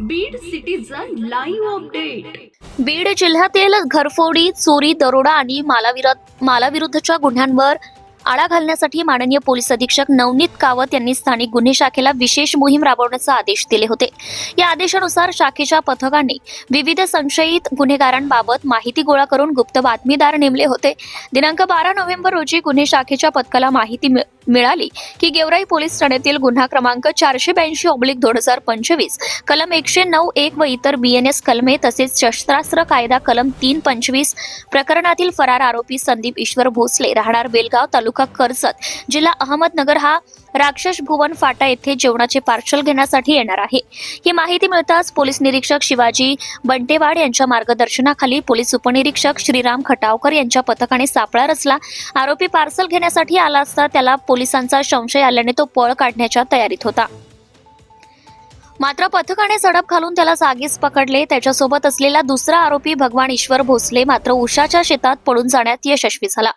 Beed citizen live update Beed जिल्ह्यातील घरफोडी चोरी दरोडा आणि मालाविरोध मालाविरुद्धच्या गुन्ह्यांवर आळा घालण्यासाठी माननीय पोलीस अधीक्षक नवनीत कावत यांनी स्थानिक गुन्हे शाखेला विशेष मोहीम राबवण्याचे आदेश दिले होते. या आदेशानुसार शाखेच्या पथकाने विविध संशयित गुन्हेगारांबाबत माहिती गोळा करून गुप्त बातमीदार नेमले होते. दिनांक बारा नोव्हेंबर रोजी गुन्हे शाखेच्या पथकाला माहिती मिळ- मिळाली. की गेवराई पोलीस ठाण्यातील गुन्हा क्रमांक चारशे ब्याऐंशी ऑब्लिक दोन हजार पंचवीस कलम एकशे नऊ एक व इतर बीएनएस कलमे तसेच शस्त्रास्त्र कायदा कलम तीन पंचवीस प्रकरणातील फरार आरोपी संदीप ईश्वर भोसले राहणार बेलगाव तालुका कर्जत जिल्हा अहमदनगर हा राक्षस भुवन फाटा येथे जेवणाचे पार्सल घेण्यासाठी येणार आहे. ही माहिती मिळताच पोलीस निरीक्षक शिवाजी बंटेवाड यांच्या मार्गदर्शनाखाली पोलीस उपनिरीक्षक श्रीराम खटावकर यांच्या पथकाने सापळा रचला. आरोपी पार्सल घेण्यासाठी आला असता त्याला पोलिसांचा संशय आल्याने तो पळ काढण्याच्या तयारीत होता. मात्र पथकाने झडप घालून त्याला जागीच पकडले. त्याच्यासोबत असलेला दुसरा आरोपी भगवान ईश्वर भोसले मात्र उषाच्या शेतात पडून जाण्यात यशस्वी झाला.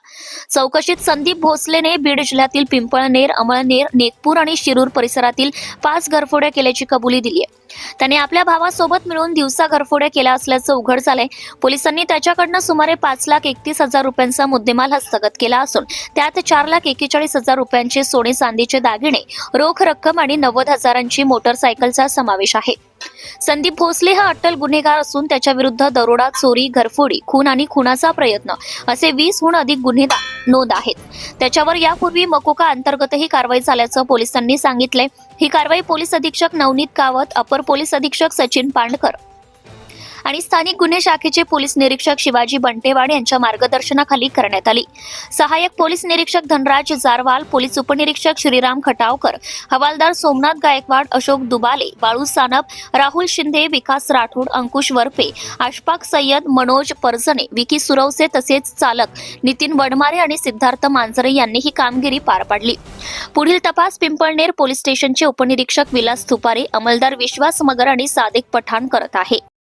चौकशीत संदीप भोसलेने बीड जिल्ह्यातील पिंपळनेर अमळनेर नेकपूर आणि शिरूर परिसरातील पाच घरफोड्या केल्याची कबुली दिली आहे. त्याने आपल्या भावासोबत मिळून दिवसा घरफोड्या केल्या असल्याचं उघड झालंय. पोलिसांनी त्याच्याकडनं सुमारे पाच लाख एकतीस हजार रुपयांचा मुद्देमाल हस्तगत केला असून त्यात चार लाख एकेचाळीस हजार रुपयांचे सोने चांदीचे दागिने रोख रक्कम आणि नव्वद हजारांची मोटरसायकलचा समावेश आहे. संदीप भोसले हा अट्टल गुन्हेगार असून त्याच्या विरुद्ध दरोडा चोरी घरफोडी खून आणि खुनाचा प्रयत्न असे वीसहून अधिक गुन्हे नोंद आहेत. त्याच्यावर यापूर्वी मकोका अंतर्गतही कारवाई झाल्याचं पोलिसांनी सांगितलंय. ही कारवाई पोलीस अधीक्षक नवनीत कावत अपर पोलीस अधीक्षक सचिन पांडकर आणि स्थानिक गुन्हे शाखेचे पोलीस निरीक्षक शिवाजी बंटेवाड यांच्या मार्गदर्शनाखाली करण्यात आली. सहाय्यक पोलीस निरीक्षक धनराज जारवाल पोलीस उपनिरीक्षक श्रीराम खटावकर हवालदार सोमनाथ गायकवाड अशोक दुबाले बाळू सानप राहुल शिंदे विकास राठोड अंकुश वरपे आशपाक सय्यद मनोज परजने विकी सुरवसे तसेच चालक नितीन वडमारे आणि सिद्धार्थ मांजरे यांनी ही कामगिरी पार पाडली. पुढील तपास पिंपळनेर पोलीस स्टेशनचे उपनिरीक्षक विलास तुपारे अंमलदार विश्वास मगर आणि सादिक पठाण करत आहे.